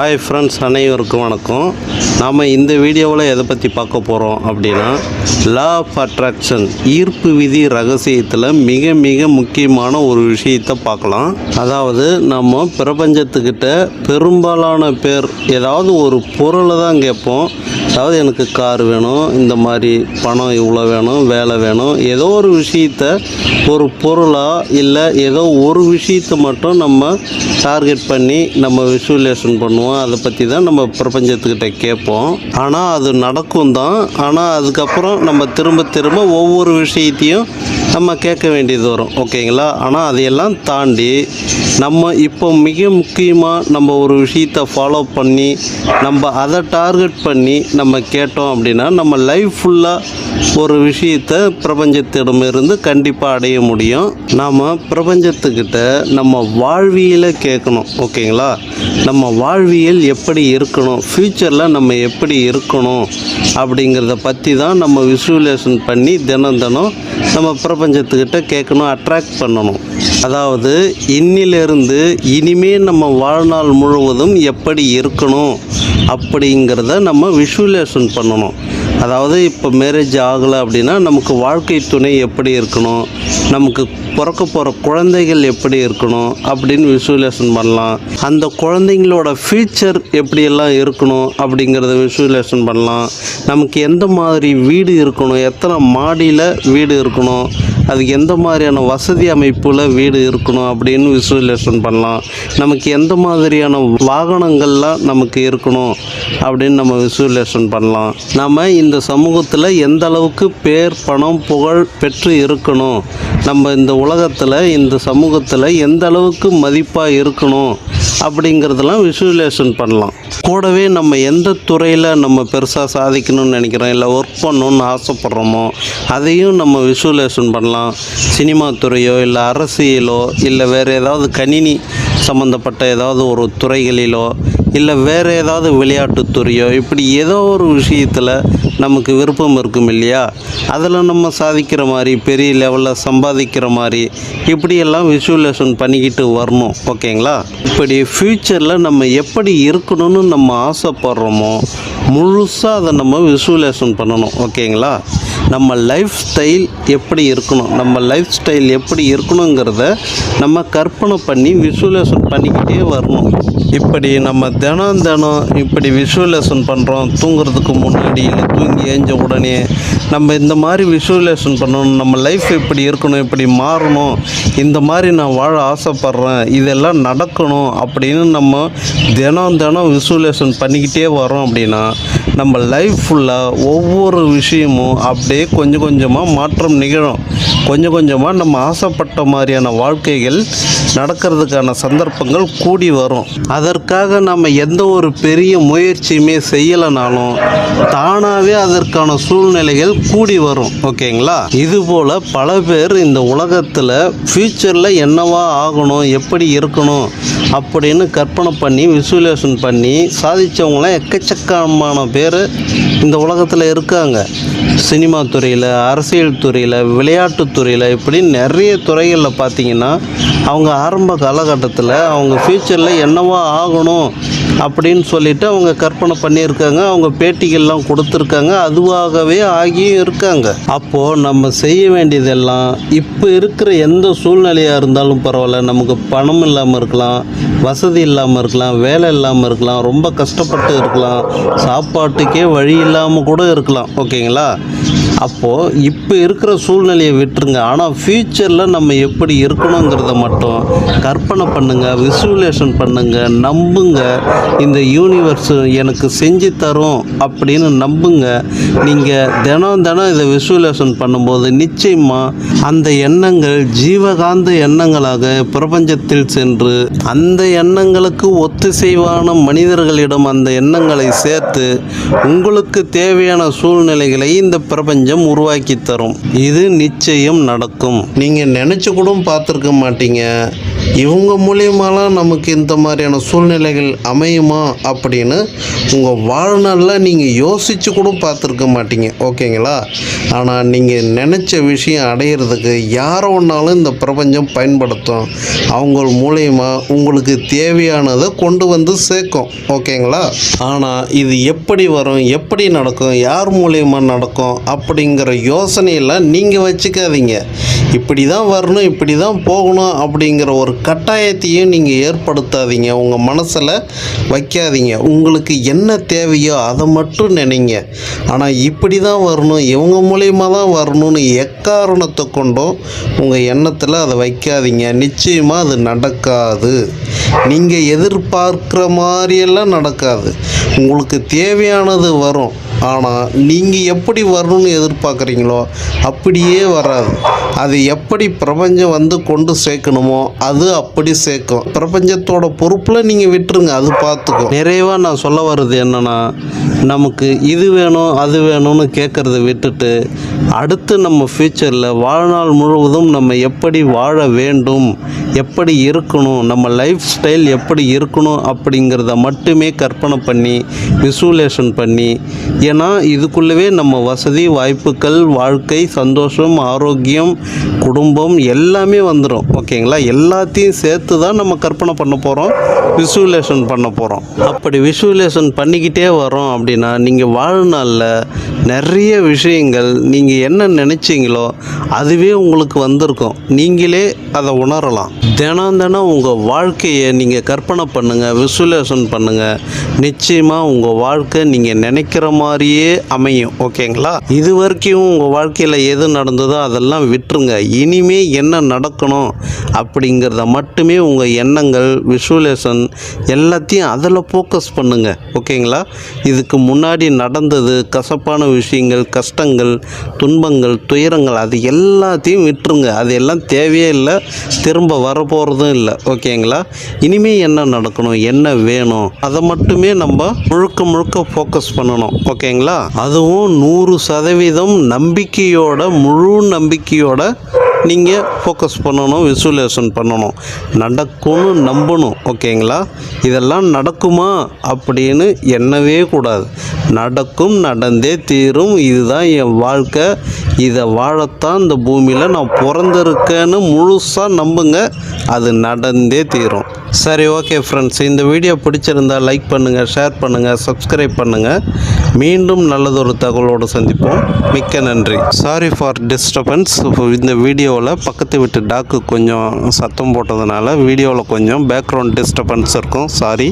Hi friends அனைவருக்கும் வணக்கம். நாம் இந்த வீடியோவில் எதை பற்றி பார்க்க போகிறோம் அப்படின்னா லா ஆஃப் அட்ராக்ஷன் ஈர்ப்பு விதி ரகசியத்தில் மிக மிக முக்கியமான ஒரு விஷயத்தை பார்க்கலாம். அதாவது நம்ம பிரபஞ்சத்துக்கிட்ட பெரும்பாலான பேர் ஏதாவது ஒரு பொருளை தான் கேட்போம். அதாவது எனக்கு கார் வேணும் இந்த மாதிரி பணம் இவ்வளோ வேணும் வேலை வேணும். ஏதோ ஒரு விஷயத்த ஒரு பொருளாக இல்லை ஏதோ ஒரு விஷயத்தை மட்டும் நம்ம டார்கெட் பண்ணி நம்ம விசுவலேஷன் பண்ணுவோம். அதை பற்றி தான் நம்ம பிரபஞ்சத்துக்கிட்ட கேட்போம். ஆனால் அது நடக்கும் தான். ஆனால் அதுக்கப்புறம் நம்ம திரும்ப திரும்ப ஒவ்வொரு விஷயத்தையும் நம்ம கேட்க வேண்டியது வரும் ஓகேங்களா? ஆனால் அதையெல்லாம் தாண்டி நம்ம இப்போ மிக முக்கியமாக நம்ம ஒரு விஷயத்தை ஃபாலோ பண்ணி நம்ம அதை டார்கெட் பண்ணி நம்ம கேட்டோம் அப்படின்னா நம்ம லைஃப் ஃபுல்லாக ஒரு விஷயத்தை பிரபஞ்சத்திடமிருந்து கண்டிப்பாக அடைய முடியும். நாம் பிரபஞ்சத்துக்கிட்ட நம்ம வாழ்வியலை கேட்கணும் ஓகேங்களா? நம்ம வாழ்வியல் எப்படி இருக்கணும்? ஃப்யூச்சரில் நம்ம எப்படி இருக்கணும்? அப்படிங்கிறத பற்றி தான் நம்ம விசுவலேஷன் பண்ணி தினம் தினம் நம்ம பிரபஞ்சத்துக்கிட்ட கேட்கணும் அட்ராக்ட் பண்ணணும். அதாவது இன்னிலிருந்து இனிமே நம்ம வாழ்நாள் முழுவதும் எப்படி இருக்கணும் அப்படிங்கிறத நம்ம விஷுவலேஷன் பண்ணணும். அதாவது இப்போ மேரேஜ் ஆகலை அப்படின்னா நமக்கு வாழ்க்கை துணை எப்படி இருக்கணும்? நமக்கு பிறக்க போகிற குழந்தைகள் எப்படி இருக்கணும் அப்படின்னு விசுவலேஷன் பண்ணலாம். அந்த குழந்தைங்களோட ஃபியூச்சர் எப்படியெல்லாம் இருக்கணும் அப்படிங்கிறத விசுவலேஷன் பண்ணலாம். நமக்கு எந்த மாதிரி வீடு இருக்கணும் எத்தனை மாடியில் வீடு இருக்கணும் அதுக்கு எந்த மாதிரியான வசதி அமைப்பில் வீடு இருக்கணும் அப்படின்னு விசுவலேஷன் பண்ணலாம். நமக்கு எந்த மாதிரியான வாகனங்கள்லாம் நமக்கு இருக்கணும் அப்படின்னு நம்ம விசுவலேஷன் பண்ணலாம். நம்ம இந்த சமூகத்தில் எந்த அளவுக்கு பேர் பணம் புகழ் பெற்று இருக்கணும் நம்ம இந்த உலகத்தில் இந்த சமூகத்தில் எந்த அளவுக்கு மதிப்பாக இருக்கணும் அப்படிங்கிறதெல்லாம் விசுவலேஷன் பண்ணலாம். கூடவே நம்ம எந்த துறையில் நம்ம பெருசாக சாதிக்கணும்னு நினைக்கிறோம் இல்லை ஒர்க் பண்ணணும்னு ஆசைப்பட்றோமோ அதையும் நம்ம விசுவலேஷன் பண்ணலாம். சினிமா துறையோ இல்லை அரசியலோ இல்லை வேறு ஏதாவது கணினி சம்மந்தப்பட்ட ஏதாவது ஒரு துறைகளிலோ இல்லை வேறு ஏதாவது விளையாட்டுத்துறையோ இப்படி ஏதோ ஒரு விஷயத்தில் நமக்கு விருப்பம் இருக்கும் இல்லையா? அதில் நம்ம சாதிக்கிற மாதிரி பெரிய லெவலில் சம்பாதிக்கிற மாதிரி இப்படியெல்லாம் விஷுவலேஷன் பண்ணிக்கிட்டு வரணும் ஓகேங்களா? இப்படி ஃப்யூச்சரில் நம்ம எப்படி இருக்கணும்னு நம்ம ஆசைப்படுறோமோ முழுசாக அதை நம்ம விஷுவலேஷன் பண்ணணும் ஓகேங்களா? நம்ம லைஃப் ஸ்டைல் எப்படி இருக்கணும் நம்ம லைஃப் ஸ்டைல் எப்படி இருக்கணுங்கிறத நம்ம கற்பனை பண்ணி விஷுவலேஷன் பண்ணிக்கிட்டே வரணும். இப்படி நம்ம தினம் தினம் இப்படி விஷுவலேஷன் பண்ணுறோம் தூங்குறதுக்கு முன்னாடி இல்லை தூங்கி ஏஞ்ச உடனே நம்ம இந்த மாதிரி விஷுவலேஷன் பண்ணணும் நம்ம லைஃப் இப்படி இருக்கணும் இப்படி மாறணும் இந்த மாதிரி நான் வாழ ஆசைப்பட்றேன் இதெல்லாம் நடக்கணும் அப்படின்னு நம்ம தினம் தினம் விஷுவலேஷன் பண்ணிக்கிட்டே வரோம் அப்படின்னா நம்ம லைஃப் ஃபுல்லாக ஒவ்வொரு விஷயமும் அப்படியே கொஞ்சம் கொஞ்சமாக மாற்றம் நிகழும். கொஞ்சம் கொஞ்சமாக நம்ம ஆசைப்பட்ட மாதிரியான வாழ்க்கைகள் நடக்கிறதுக்கான சந்தர்ப்பங்கள் கூடி வரும். அதற்காக நம்ம எந்த ஒரு பெரிய முயற்சியுமே செய்யலைனாலும் தானாகவே அதற்கான சூழ்நிலைகள் கூடி வரும். ஓகேங்களா? இதுபோல் பல பேர் இந்த உலகத்தில் ஃப்யூச்சரில் என்னவா ஆகணும் எப்படி இருக்கணும் அப்படின்னு கற்பனை பண்ணி விசுவலேஷன் பண்ணி சாதித்தவங்களாம் எக்கச்சக்கமான பேர் இந்த உலகத்தில் இருக்காங்க. சினிமா துறையில் அரசியல் துறையில் விளையாட்டுத்துறையில் இப்படி நிறைய துறைகளில் பார்த்திங்கன்னா அவங்க ஆரம்ப காலகட்டத்தில் அவங்க ஃப்யூச்சரில் என்னவா ஆகணும் அப்படின்னு சொல்லிட்டு அவங்க கற்பனை பண்ணியிருக்காங்க. அவங்க பேட்டிகள்லாம் கொடுத்துருக்காங்க. அதுவாகவே ஆகியும் இருக்காங்க. அப்போது நம்ம செய்ய வேண்டியதெல்லாம் இப்போ இருக்கிற எந்த சூழ்நிலையாக இருந்தாலும் பரவாயில்ல. நமக்கு பணம் இல்லாமல் இருக்கலாம் வசதி இல்லாமல் இருக்கலாம் வேலை இல்லாமல் இருக்கலாம் ரொம்ப கஷ்டப்பட்டு இருக்கலாம் சாப்பாட்டுக்கே வழி இல்லாமல் கூட இருக்கலாம். ஓகேங்களா? அப்போது இப்போ இருக்கிற சூழ்நிலையை விட்டுருங்க. ஆனால் ஃப்யூச்சரில் நம்ம எப்படி இருக்கணுங்கிறத மட்டும் கற்பனை பண்ணுங்கள் விசுவலேஷன் பண்ணுங்கள் நம்புங்க. இந்த யூனிவர்ஸ் எனக்கு செஞ்சு தரும் அப்படின்னு நம்புங்க. நீங்கள் தினம் தினம் இதை விசுவலேஷன் பண்ணும்போது நிச்சயமாக அந்த எண்ணங்கள் ஜீவகாந்த எண்ணங்களாக பிரபஞ்சத்தில் சென்று அந்த எண்ணங்களுக்கு ஒத்திசைவான மனிதர்களிடம் அந்த எண்ணங்களை சேர்த்து உங்களுக்கு தேவையான சூழ்நிலைகளை இந்த பிரபஞ்சம் உருவாக்கி தரும். இது நிச்சயம் நடக்கும். நீங்கள் நினச்சி கூட பார்த்துருக்க மாட்டீங்க. இவங்க மூலியமாலாம் நமக்கு இந்த மாதிரியான சூழ்நிலைகள் அமையும். முடியுமா அப்படின்னு உங்கள் வாழ்நாளில் நீங்கள் யோசித்து கூட பார்த்துருக்க மாட்டீங்க. ஓகேங்களா? ஆனால் நீங்கள் நினச்ச விஷயம் அடையிறதுக்கு யாரை ஒன்றாலும் இந்த பிரபஞ்சம் பயன்படுத்தும். அவங்க மூலயமா உங்களுக்கு தேவையானதை கொண்டு வந்து சேர்க்கும். ஓகேங்களா? ஆனால் இது எப்படி வரும் எப்படி நடக்கும் யார் மூலயமா நடக்கும் அப்படிங்கிற யோசனையெல்லாம் நீங்கள் வச்சுக்காதீங்க. இப்படி தான் வரணும் இப்படி தான் போகணும் அப்படிங்கிற ஒரு கட்டாயத்தையும் நீங்கள் ஏற்படுத்தாதீங்க. உங்கள் மனசில் வைக்காதீங்க. உங்களுக்கு என்ன தேவையோ அதை மட்டும் நினைங்க. ஆனால் இப்படி தான் வரணும். இவங்க மூலயமா தான் வரணும்னு எக்காரணத்தை கொண்டும் உங்கள் எண்ணத்தில் அதை வைக்காதீங்க. நிச்சயமாக அது நடக்காது. நீங்கள் எதிர்பார்க்குற மாதிரியெல்லாம் நடக்காது. உங்களுக்கு தேவையானது வரும். ஆனால் நீங்கள் எப்படி வரணும்னு எதிர்பார்க்குறீங்களோ அப்படியே வராது. அது எப்படி பிரபஞ்சம் வந்து கொண்டு சேர்க்கணுமோ அது அப்படி சேர்க்கும். பிரபஞ்சத்தோட பொறுப்பில் நீங்கள் விட்டுருங்க அது பார்த்துக்கும் நிறைவாக நான் சொல்ல வர்றது என்னென்னா நமக்கு இது வேணும் அது வேணும்னு கேட்குறத விட்டுட்டு அடுத்து நம்ம ஃப்யூச்சரில் வாழ்நாள் முழுவதும் நம்ம எப்படி வாழ வேண்டும் எப்படி இருக்கணும் நம்ம லைஃப் ஸ்டைல் எப்படி இருக்கணும் அப்படிங்கிறத மட்டுமே கற்பனை பண்ணி விசுவலேஷன் பண்ணி ஏன்னா இதுக்குள்ளவே நம்ம வசதி வாய்ப்புகள் வாழ்க்கை சந்தோஷம் ஆரோக்கியம் குடும்பம் எல்லாமே வந்துடும் ஓகேங்களா? எல்லாத்தையும் சேர்த்து தான் நம்ம கற்பனை பண்ண போகிறோம் விஷுவலேஷன் பண்ண போகிறோம் அப்படி விஷுவலேஷன் பண்ணிக்கிட்டே வரோம் அப்படின்னா நீங்கள் வாழ்நாளில் நிறைய விஷயங்கள் நீங்கள் என்ன நினச்சிங்களோ அதுவே உங்களுக்கு வந்திருக்கும். நீங்களே அதை உணரலாம். தினம் தினம் உங்கள் வாழ்க்கையை நீங்கள் கற்பனை பண்ணுங்கள் விஷுவலேஷன் பண்ணுங்கள் நிச்சயமாக உங்கள் வாழ்க்கை நீங்கள் நினைக்கிற மாதிரியே அமையும் ஓகேங்களா? இது வரைக்கும் உங்கள் வாழ்க்கையில் எது நடந்ததோ அதெல்லாம் விட்டுருங்க. இனிமே என்ன நடக்கணும் அப்படிங்கிறத மட்டுமே உங்கள் எண்ணங்கள் விஷுவலேஷன் எல்லாத்தையும் அதில் ஃபோக்கஸ் பண்ணுங்கள் ஓகேங்களா? இதுக்கு முன்னாடி நடந்தது கசப்பான விஷயங்கள் கஷ்டங்கள் துன்பங்கள் துயரங்கள் அது எல்லாத்தையும் விட்டுருங்க. அது எல்லாம் தேவையே இல்லை. திரும்ப வரப்போகிறதும் இல்லை ஓகேங்களா? இனிமே என்ன நடக்கணும் என்ன வேணும் அதை மட்டுமே நம்ம முழுக்க முழுக்க ஃபோக்கஸ் பண்ணணும் ஓகே ஓகேங்களா? அதுவும் நூறு சதவீதம் நம்பிக்கையோட முழு நம்பிக்கையோட நீங்கள் ஃபோக்கஸ் பண்ணணும் விசுவலேஷன் பண்ணணும். நடக்கும்னு நம்பணும் ஓகேங்களா? இதெல்லாம் நடக்குமா? அப்படின்னு எண்ணவே கூடாது. நடக்கும் நடந்தே தீரும். இதுதான் என் வாழ்க்கை. இதை வாழத்தான் இந்த பூமியில் நான் பிறந்திருக்கேன்னு முழுசாக நம்புங்க. அது நடந்தே தீரும். சரி ஓகே ஃப்ரெண்ட்ஸ் இந்த வீடியோ பிடிச்சிருந்தா லைக் பண்ணுங்கள் ஷேர் பண்ணுங்கள் சப்ஸ்கிரைப் பண்ணுங்கள் மீண்டும் நல்லதொரு தகவலோடு சந்திப்போம். மிக்க நன்றி. சாரி ஃபார் டிஸ்டர்பன்ஸ் இந்த வீடியோ வீடியோவில் பக்கத்து வீட்டு டாக்கு கொஞ்சம் சத்தம் போட்டதுனால வீடியோவில் கொஞ்சம் பேக்ரவுண்ட் டிஸ்டர்பன்ஸ் இருக்கும். சாரி